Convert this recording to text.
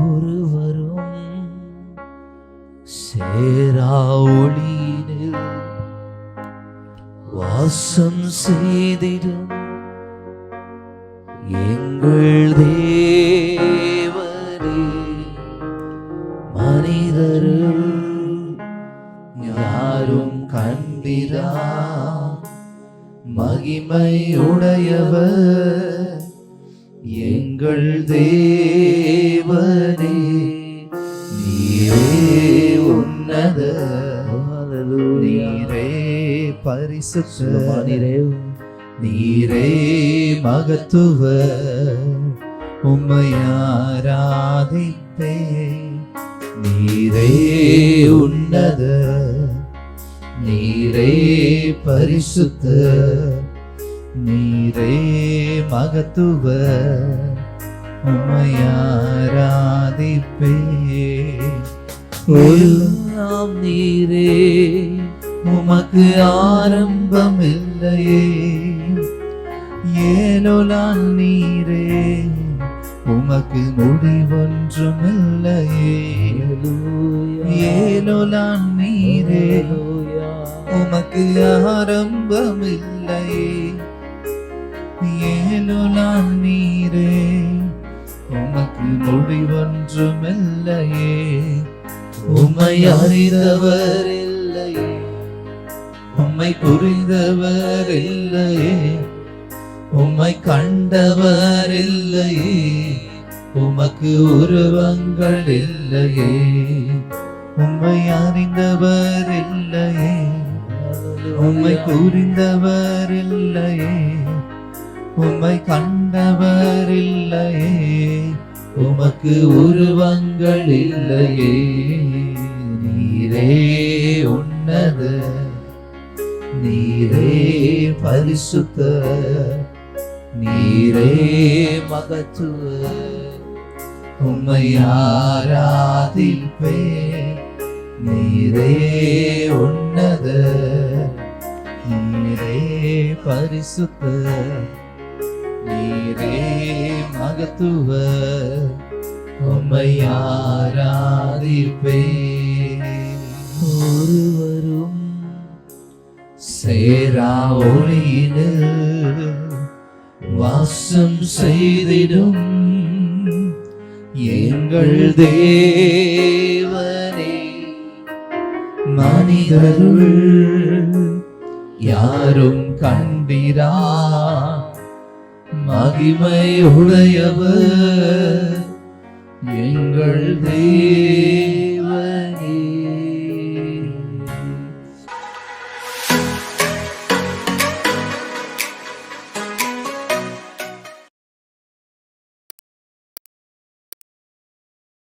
ஒருவரும் சேரா ஒளியினில் வாசம் செய்திடும் எங்கள் தேவரே மனிதருள் யாரும் கண்பிரா மகிமையுடையவர் எங்கள் தேவனே. நீரே உன்னத நீரே பரிசுத்த. நீரே நீரே மகத்துவ உம்மையாராதிப்பே நீரே உன்னத நீரே பரிசுத்த நீரே மகத்துவ உமையாராதிப்பே எல்லாம் நீரே உமக்கு ஆரம்பம் இல்லையே ஏலோலான் நீரே உமக்கு முடிவொன்றும் இல்லையே ஏலோலான் நீரே உமக்கு ஆரம்பம் இல்லையே ஏலோலான் நீரே உமக்கு முடிவொன்றும் இல்லையே உம்மை அறிந்தவர் இல்லையே உம்மை புரிந்தவர் இல்லையே உம்மை கண்டவர் இல்லையே உமக்கு உருவங்கள் இல்லையே. உண்மை அறிந்தவர் இல்லையே உண்மை புரிந்தவர் இல்லையே உண்மை கண்டவர் இல்லையே உமக்கு உருவங்கள் இல்லையே. நீரே உன்னத நீரே பரிசுத்த நீரே மகத்துவ. உம்மை ஆராதிப்பே. நீரே உன்னத நீரே பரிசுத்த நீரே மகத்துவ. உம்மை ஆராதிப்பே. ஒருவரும் சேரா ஒளியினில் வாசம் செய்திடும். எங்கள் தேவனே மனிதருள் யாரும் கண்டிரா மகிமை உடையவர் எங்கள் தேவ